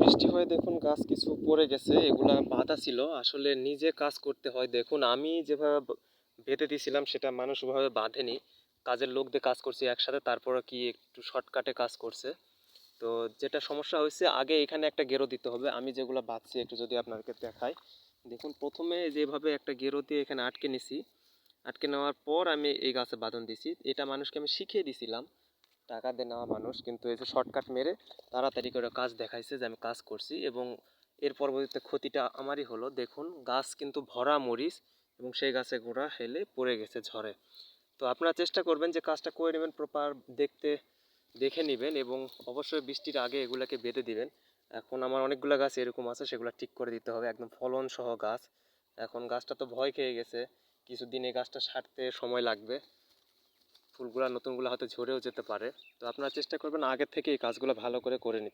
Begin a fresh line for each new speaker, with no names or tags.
বৃষ্টি হয়ে দেখুন গাছ কিছু পড়ে গেছে, এগুলা বাধা ছিল। আসলে নিজে কাজ করতে হয়। দেখুন, আমি যেভাবে বেঁধে দিয়েছিলাম, সেটা মানুষ ওভাবে বাঁধেনি। কাজের লোক দিয়ে কাজ করছি একসাথে, তারপরে কি একটু শর্টকাটে কাজ করছে। তো যেটা সমস্যা হয়েছে, আগে এখানে একটা গেরো দিতে হবে। আমি যেগুলো বাঁধছি, একটু যদি আপনাকে দেখাই। দেখুন, প্রথমে যেভাবে একটা গেরো দিয়ে এখানে আটকে নিছি, আটকে নেওয়ার পর আমি এই গাছে বাঁধন দিছি এটা মানুষকে আমি শিখিয়ে দিছিলাম। টাকা দিয়ে নেওয়া মানুষ, কিন্তু এই যে শর্টকাট মেরে তাড়াতাড়ি করে কাজ দেখাইছে যে আমি কাজ করছি এবং এর পরবর্তীতে ক্ষতিটা আমারই হলো। দেখুন, গাছ কিন্তু ভরা মরিচ এবং সেই গাছে গোড়া হেলে পড়ে গেছে ঝড়ে। তো আপনারা চেষ্টা করবেন যে কাজটা করে নেবেন প্রপার দেখতে, দেখে নেবেন এবং অবশ্যই বৃষ্টির আগে এগুলাকে বেঁধে দিবেন। এখন আমার অনেকগুলো গাছ এরকম আছে, সেগুলো ঠিক করে দিতে হবে। একদম ফলন সহ গাছ। এখন গাছটা তো ভয় খেয়ে গেছে, কিছুদিন এই গাছটা সারতে সময় লাগবে। ফুলগুলা নতুনগুলো হয়তো ঝরেও যেতে পারে। তো আপনারা চেষ্টা করবেন আগে থেকে এই কাজগুলো ভালো করে করে নিতে।